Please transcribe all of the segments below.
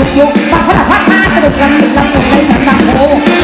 不行把他俩哈哈他俩全部全部拍成大头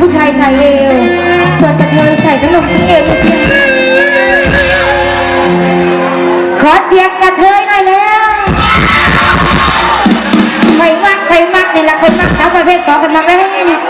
ผู้ชายใส่เอว ส่วนกระเทยใส่ขนมทั้งเอวทั้เส้ขอเสียงกระเทยหน่อยแล้วใครมากใครมากเนี่ยละใคนมากสาวประเภทสองกันมาไหมเนี่ย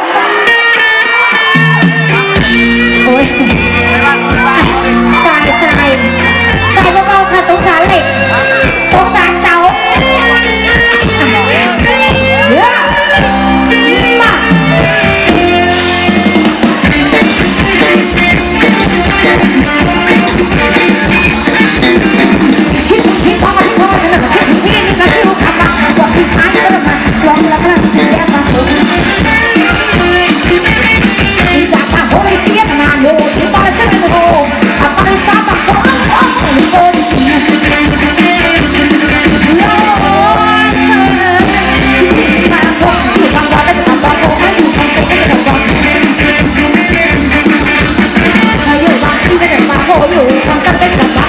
Nhuận 忍